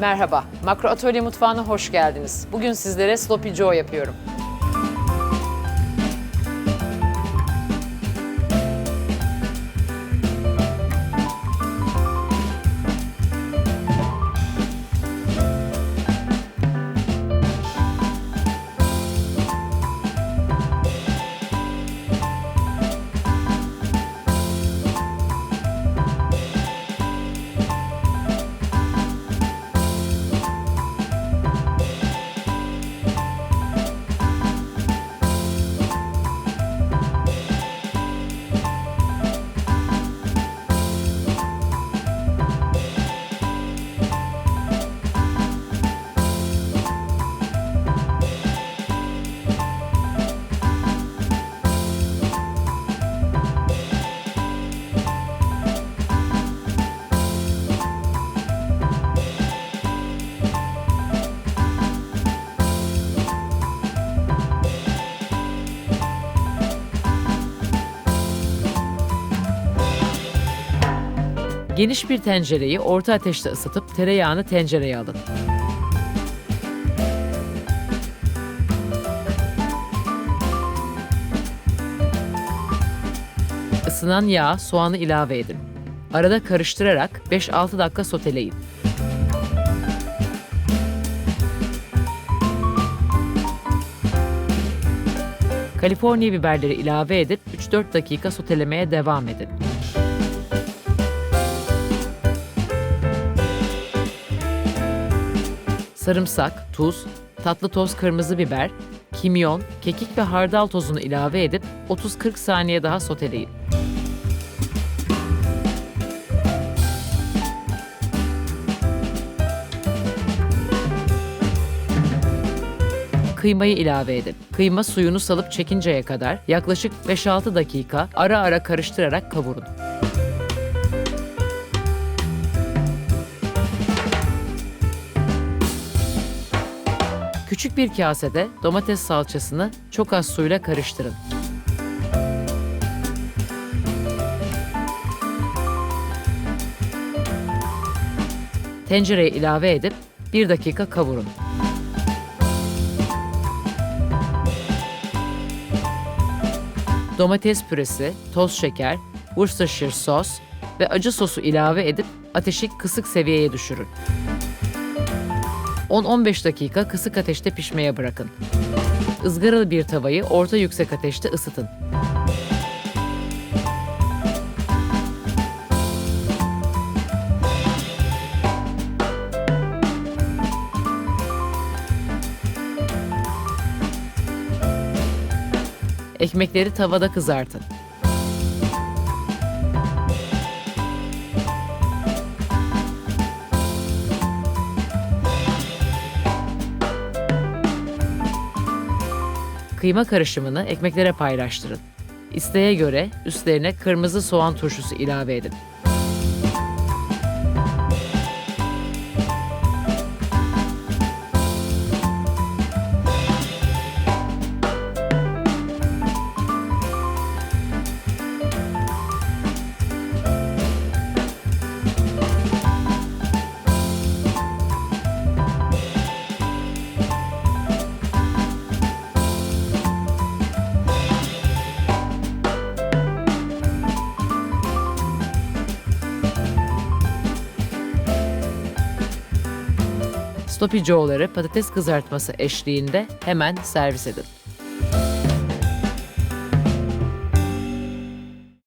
Merhaba, Makro Atölye Mutfağı'na hoş geldiniz. Bugün sizlere Sloppy Joe yapıyorum. Geniş bir tencereyi orta ateşte ısıtıp tereyağını tencereye alın. Isınan yağa soğanı ilave edin. Arada karıştırarak 5-6 dakika soteleyin. Kaliforniya biberleri ilave edip 3-4 dakika sotelemeye devam edin. Sarımsak, tuz, tatlı toz kırmızı biber, kimyon, kekik ve hardal tozunu ilave edip 30-40 saniye daha soteleyin. Kıymayı ilave edin. Kıyma suyunu salıp çekinceye kadar yaklaşık 5-6 dakika ara ara karıştırarak kavurun. Küçük bir kasede domates salçasını çok az suyla karıştırın. Tencereye ilave edip 1 dakika kavurun. Domates püresi, toz şeker, Worcestershire sos ve acı sosu ilave edip ateşi kısık seviyeye düşürün. 10-15 dakika kısık ateşte pişmeye bırakın. Izgaralı bir tavayı orta yüksek ateşte ısıtın. Ekmekleri tavada kızartın. Kıyma karışımını ekmeklere paylaştırın. İsteğe göre üstlerine kırmızı soğan turşusu ilave edin. Sloppy Joe'ları patates kızartması eşliğinde hemen servis edin.